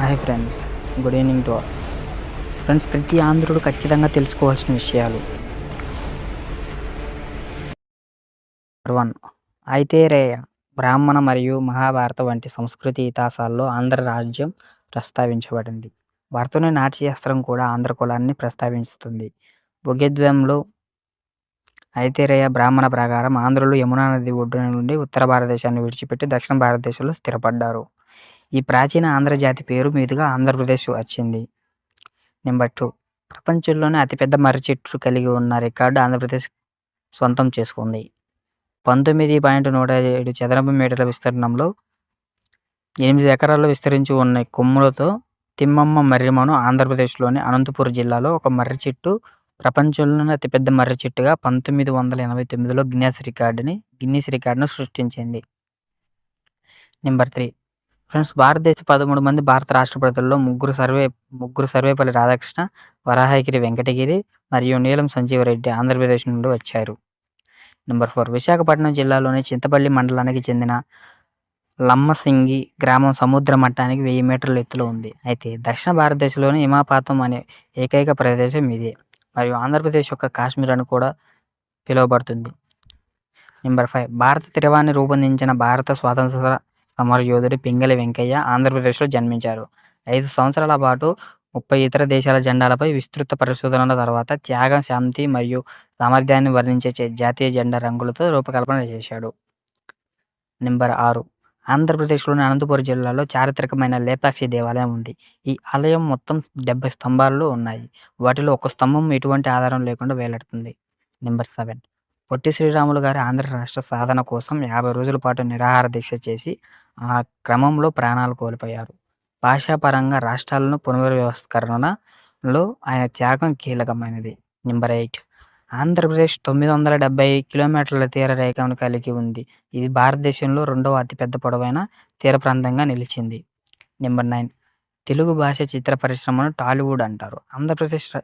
Hi friends good evening to friends ప్రతి ఆంధ్రుడు ఖచ్చితంగా తెలుసుకోవాల్సిన విషయాలు. వన్ ఐతేరేయ బ్రాహ్మణ మరియు మహాభారత వంటి సంస్కృతి ఇతిహాసాల్లో ఆంధ్ర రాజ్యం ప్రస్తావించబడింది. వారితోనే నాట్యశాస్త్రం కూడా ఆంధ్ర కులాన్ని ప్రస్తావిస్తుంది. భుగిద్వంలో ఐతేరేయ బ్రాహ్మణ ప్రకారం ఆంధ్రులు యమునా నది ఒడ్డున నుండి ఉత్తర భారతదేశాన్ని విడిచిపెట్టి దక్షిణ భారతదేశంలో స్థిరపడ్డారు. ఈ ప్రాచీన ఆంధ్ర జాతి పేరు మీదుగా ఆంధ్రప్రదేశ్ వచ్చింది. Number two. ప్రపంచంలోనే అతిపెద్ద మర్రి చెట్లు కలిగి ఉన్న రికార్డు ఆంధ్రప్రదేశ్ సొంతం చేసుకుంది. పంతొమ్మిది పాయింట్ నూట ఏడు చదరపు మీటర్ల విస్తీర్ణంలో ఎనిమిది ఎకరాల్లో విస్తరించి ఉన్న కొమ్ములతో తిమ్మమ్మ మర్రిమను ఆంధ్రప్రదేశ్లోని అనంతపురం జిల్లాలో ఒక మర్రి చెట్టు ప్రపంచంలోనే అతిపెద్ద మర్రి చెట్టుగా పంతొమ్మిది వందల ఎనభై తొమ్మిదిలో గిన్నెస్ రికార్డుని గిన్నీస్ రికార్డును సృష్టించింది. Number three. ఫ్రెండ్స్ భారతదేశ పదమూడు మంది భారత రాష్ట్రపతుల్లో ముగ్గురు సర్వే ముగ్గురు సర్వేపల్లి రాధాకృష్ణ వరాహగిరి వెంకటగిరి మరియు నీలం సంజీవరెడ్డి ఆంధ్రప్రదేశ్ నుండి వచ్చారు. నెంబర్ ఫోర్ విశాఖపట్నం జిల్లాలోని చింతపల్లి మండలానికి చెందిన లమ్మసింగి గ్రామం సముద్ర మట్టానికి వెయ్యి మీటర్ల ఎత్తులో ఉంది. అయితే దక్షిణ భారతదేశంలోని హిమాపాతం అనే ఏకైక ప్రదేశం ఇదే. మరియు ఆంధ్రప్రదేశ్ యొక్క కాశ్మీర్ అని కూడా పిలువబడుతుంది. నెంబర్ ఫైవ్ భారత తిరవాన్ని రూపొందించిన భారత స్వాతంత్ర సమరయోధుడు పింగళి వెంకయ్య ఆంధ్రప్రదేశ్లో జన్మించారు. ఐదు సంవత్సరాల పాటు ముప్పై ఇతర దేశాల జెండాలపై విస్తృత పరిశోధనల తర్వాత త్యాగం శాంతి మరియు సామర్థ్యాన్ని వర్ణించే చే- జాతీయ జెండా రంగులతో రూపకల్పన చేశాడు. నెంబర్ ఆరు. ఆంధ్రప్రదేశ్లోని అనంతపురం జిల్లాలో చారిత్రకమైన లేపాక్షి దేవాలయం ఉంది. ఈ ఆలయం మొత్తం డెబ్బై స్తంభాలు ఉన్నాయి. వాటిలో ఒక స్తంభం ఎటువంటి ఆధారం లేకుండా వేలాడుతుంది. Number seven. పొట్టి శ్రీరాములు గారి ఆంధ్ర రాష్ట్ర సాధన కోసం యాభై రోజుల పాటు నిరాహార దీక్ష చేసి ఆ క్రమంలో ప్రాణాలు కోల్పోయారు. భాషాపరంగా రాష్ట్రాలను పునర్వ్యవస్థకరణలో ఆయన త్యాగం కీలకమైనది. Number eight. ఆంధ్రప్రదేశ్ తొమ్మిది వందల డెబ్బై కిలోమీటర్ల తీర రేఖను కలిగి ఉంది. ఇది భారతదేశంలో రెండవ అతిపెద్ద పొడవైన తీర ప్రాంతంగా నిలిచింది. Number nine. తెలుగు భాష చిత్ర పరిశ్రమను టాలీవుడ్ అంటారు. ఆంధ్రప్రదేశ్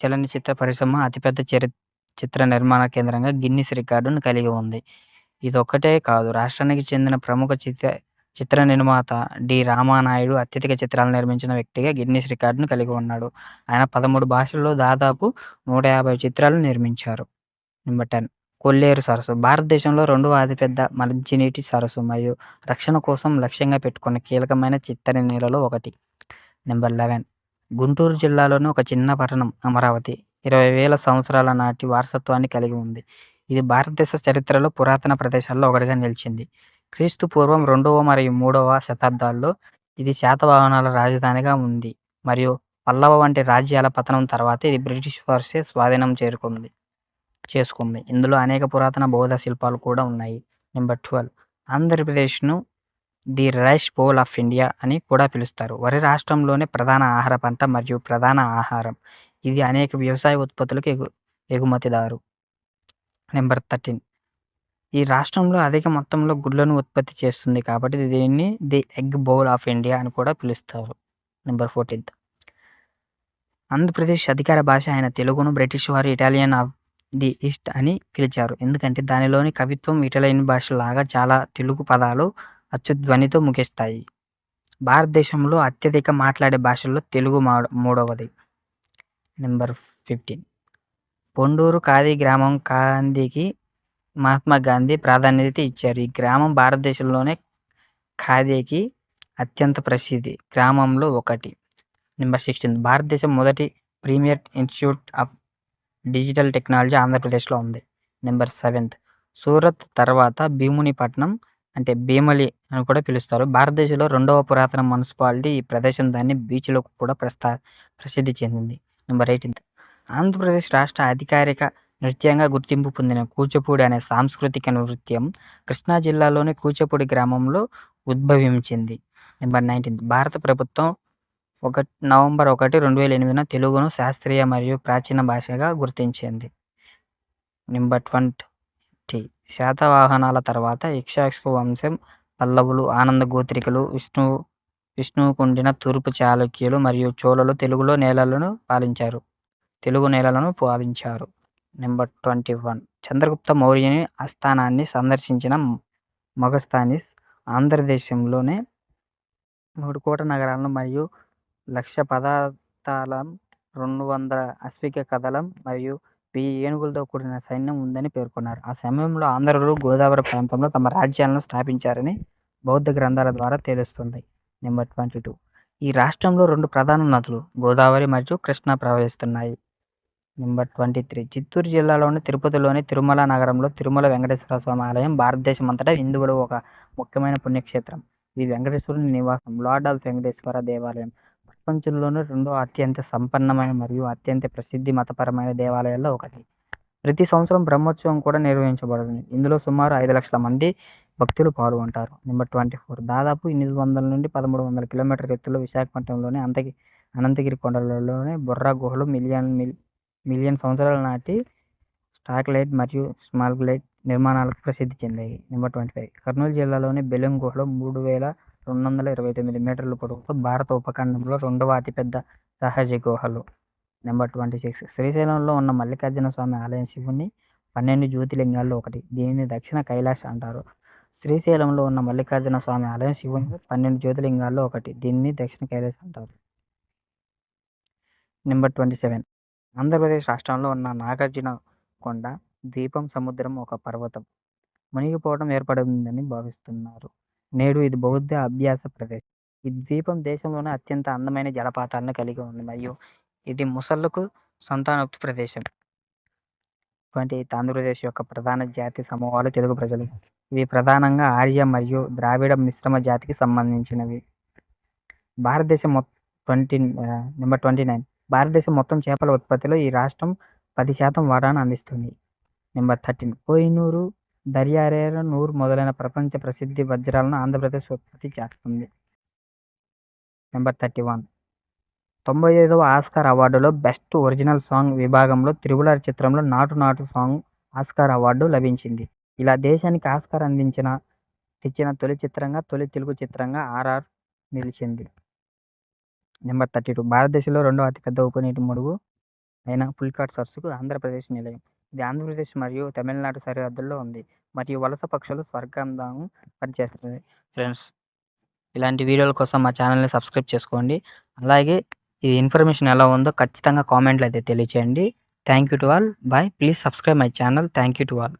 చలనచిత్ర పరిశ్రమ అతిపెద్ద చరి చిత్ర నిర్మాణ కేంద్రంగా గిన్నిస్ రికార్డును కలిగి ఉంది. ఇది ఒక్కటే కాదు రాష్ట్రానికి చెందిన ప్రముఖ చిత్ర చిత్ర నిర్మాత డి. రామానాయుడు అత్యధిక చిత్రాలు నిర్మించిన వ్యక్తిగా గిన్నిస్ రికార్డును కలిగి ఉన్నాడు. ఆయన పదమూడు భాషల్లో దాదాపు నూట యాభై చిత్రాలు నిర్మించారు. నెంబర్ టెన్ కొల్లేరు సరస్సు. భారతదేశంలో రెండవ అతిపెద్ద మంచినీటి సరస్సు మరియు రక్షణ కోసం లక్ష్యంగా పెట్టుకున్న కీలకమైన చిత్తడి నీళ్ళలో ఒకటి. నెంబర్ లెవెన్ గుంటూరు జిల్లాలోని ఒక చిన్న పట్టణం అమరావతి. ఇరవై వేల సంవత్సరాల నాటి వారసత్వాన్ని కలిగి ఉంది. ఇది భారతదేశ చరిత్రలో పురాతన ప్రదేశాల్లో ఒకటిగా నిలిచింది. క్రీస్తు పూర్వం రెండవ మరియు మూడవ శతాబ్దాల్లో ఇది శాతవాహనాల రాజధానిగా ఉంది మరియు పల్లవ వంటి రాజ్యాల పతనం తర్వాత ఇది బ్రిటిష్ వారిసే స్వాధీనం చేరుకుంది చేసుకుంది. ఇందులో అనేక పురాతన బౌద్ధ శిల్పాలు కూడా ఉన్నాయి. Number twelve. ఆంధ్రప్రదేశ్ను the rice bowl of India అని కూడా పిలుస్తారు. వరి రాష్ట్రంలోనే ప్రధాన ఆహార పంట మరియు ప్రధాన ఆహారం. ఇది అనేక వ్యవసాయ ఉత్పత్తులకు ఎగు ఎగుమతిదారు. Number thirteen. ఈ రాష్ట్రంలో అధిక మొత్తంలో గుడ్లను ఉత్పత్తి చేస్తుంది కాబట్టి దీన్ని the egg bowl of India అని కూడా పిలుస్తారు. నెంబర్ ఫోర్టీన్త్ ఆంధ్రప్రదేశ్ అధికార భాష అయిన తెలుగును బ్రిటిష్ వారు ఇటాలియన్ ఆఫ్ ది ఈస్ట్ అని పిలిచారు. ఎందుకంటే దానిలోని కవిత్వం ఇటాలియన్ భాషలాగా చాలా తెలుగు పదాలు అచ్చుధ్వనితో ముగిస్తాయి. భారతదేశంలో అత్యధిక మాట్లాడే భాషల్లో తెలుగు మా మూడవది. Number fifteen. పొండూరు ఖాదీ గ్రామం గాంధీకి మహాత్మా గాంధీ ప్రాధాన్యత ఇచ్చారు. ఈ గ్రామం భారతదేశంలోనే ఖాదీకి అత్యంత ప్రసిద్ధి. గ్రామంలో ఒకటి. Number sixteen. భారతదేశం మొదటి premier institute of digital technology ఆంధ్రప్రదేశ్లో ఉంది. Number seventh. సూరత్ తర్వాత భీమునిపట్నం అంటే భీమలి అని కూడా పిలుస్తారు. భారతదేశంలో రెండవ పురాతన మున్సిపాలిటీ ఈ ప్రదేశం దాన్ని బీచ్లకు కూడా ప్రస్తా ప్రసిద్ధి చెందింది. నెంబర్ ఎయిటీన్త్ ఆంధ్రప్రదేశ్ రాష్ట్ర అధికారిక నృత్యంగా గుర్తింపు పొందిన కూచిపూడి అనే సాంస్కృతిక నృత్యం కృష్ణా జిల్లాలోని కూచిపూడి గ్రామంలో ఉద్భవించింది. నెంబర్ నైన్టీన్త్ భారత ప్రభుత్వం ఒక నవంబర్ ఒకటి రెండు వేల ఎనిమిదిన తెలుగును శాస్త్రీయ మరియు ప్రాచీన భాషగా గుర్తించింది. నెంబర్ ట్వంటీ శాతవాహనాల తర్వాత ఇక్షాక్షు వంశం పల్లవులు ఆనంద గోత్రికలు విష్ణు విష్ణువుకుండిన తూర్పు చాళుక్యులు మరియు చోళలు తెలుగులో నేలలను పాలించారు. తెలుగు నేలలను పాలించారు. Number twenty one. చంద్రగుప్త మౌర్యుని ఆస్థానాన్ని సందర్శించిన మొగస్థానిస్ ఆంధ్రదేశంలోనే మూడు కోట నగరాలను మరియు లక్ష పదార్థాలం రెండు వందల అశ్విక కథలం మరియు వెయ్యి ఏనుగులతో కూడిన సైన్యం ఉందని పేర్కొన్నారు. ఆ సమయంలో ఆంధ్రులు గోదావరి ప్రాంతంలో తమ రాజ్యాలను స్థాపించారని బౌద్ధ గ్రంథాల ద్వారా తెలుస్తుంది. Number twenty two. ఈ రాష్ట్రంలో రెండు ప్రధాన నదులు గోదావరి మరియు కృష్ణ ప్రవహిస్తున్నాయి. Number twenty three. చిత్తూరు జిల్లాలోని తిరుపతిలోని తిరుమల నగరంలో తిరుమల వెంకటేశ్వర స్వామి ఆలయం భారతదేశం అంతటా హిందువులు ఒక ముఖ్యమైన పుణ్యక్షేత్రం. ఇది వెంకటేశ్వరుని నివాసం లార్డ్ ఆఫ్ వెంకటేశ్వర దేవాలయం. ప్రపంచంలోనే రెండో అత్యంత సంపన్నమైన మరియు అత్యంత ప్రసిద్ధి మతపరమైన దేవాలయాల్లో ఒకటి. ప్రతి సంవత్సరం బ్రహ్మోత్సవం కూడా నిర్వహించబడుతుంది. ఇందులో సుమారు ఐదు లక్షల మంది భక్తులు పాల్గొంటారు. Number twenty four. దాదాపు ఎనిమిది వందల నుండి పదమూడు వందల కిలోమీటర్ ఎత్తులో విశాఖపట్నంలోని అంతకి అనంతగిరి కొండలలోని బొర్రా గుహలు మిలియన్ మిల్ మిలియన్ సంవత్సరాల నాటి స్టాక్లైట్ మరియు స్మాల్ గ్లైట్ నిర్మాణాలకు ప్రసిద్ధి చెందాయి. Number twenty five. కర్నూలు జిల్లాలోని బెలూం గుహలో మూడు వేల రెండు వందల ఇరవై తొమ్మిది మీటర్ల పొడవుతో భారత ఉపఖండంలో రెండవ అతిపెద్ద సహజ గుహలు. Number twenty six. శ్రీశైలంలో ఉన్న మల్లికార్జున స్వామి ఆలయం శివుని పన్నెండు జ్యోతిలింగాల్లో ఒకటి. దీనిని దక్షిణ కైలాష్ అంటారు. శ్రీశైలంలో ఉన్న మల్లికార్జున స్వామి ఆలయం శివుని పన్నెండు జ్యోతిలింగాల్లో ఒకటి. దీనిని దక్షిణ కైలాష్ అంటారు. Number twenty seven. ఆంధ్రప్రదేశ్ రాష్ట్రంలో ఉన్న నాగార్జున కొండ ద్వీపం సముద్రం ఒక పర్వతం. మునిగిపోవడం ఏర్పడిందని భావిస్తున్నారు. నేడు ఇది బౌద్ధ అభ్యాస ప్రదేశం. ఈ ద్వీపం దేశంలోనే అత్యంత అందమైన జలపాతాలను కలిగి ఉంది. మరియు ఇది ముసళ్ళకు సంతానోక్తి ప్రదేశం. వంటి ఆంధ్రప్రదేశ్ యొక్క ప్రధాన జాతి సమూహాలు తెలుగు ప్రజలు. ఇవి ప్రధానంగా ఆర్య మరియు ద్రావిడ మిశ్రమ జాతికి సంబంధించినవి. భారతదేశం మొత్తం ట్వంటీ నెంబర్ ట్వంటీ నైన్. భారతదేశం మొత్తం చేపల ఉత్పత్తిలో ఈ రాష్ట్రం పది శాతం వాటాను అందిస్తుంది. Number thirteen. కోహినూరు దర్యారేర నూరు మొదలైన ప్రపంచ ప్రసిద్ధి వజ్రాలను ఆంధ్రప్రదేశ్ ఉత్పత్తి చేస్తుంది. Number thirty one. తొంభై ఐదవ ఆస్కార్ అవార్డులో బెస్ట్ ఒరిజినల్ సాంగ్ విభాగంలో త్రిబులర్ చిత్రంలో నాటు నాటు సాంగ్ ఆస్కార్ అవార్డు లభించింది. ఇలా దేశానికి ఆస్కార్ అందించిన తెచ్చిన తొలి చిత్రంగా తొలి తెలుగు చిత్రంగా ఆర్ఆర్ నిలిచింది. Number thirty two. భారతదేశంలో రెండవ అతిపెద్ద ఉపనీటి ముడుగు అయిన పుల్కాట్ సరస్సుకు ఆంధ్రప్రదేశ్ నిలయం. ఇది ఆంధ్రప్రదేశ్ మరియు తమిళనాడు సరిహద్దుల్లో ఉంది. మరియు వలస పక్షులు స్వర్గంధాము పనిచేస్తుంది ఫ్రెండ్స్ ఇలాంటి వీడియోల కోసం మా ఛానల్ని సబ్స్క్రైబ్ చేసుకోండి. అలాగే ఈ ఇన్ఫర్మేషన్ ఎలా ఉందో ఖచ్చితంగా కామెంట్లు అయితే తెలియచేయండి. Thank you to all. Bye. Please subscribe my channel. Thank you to all.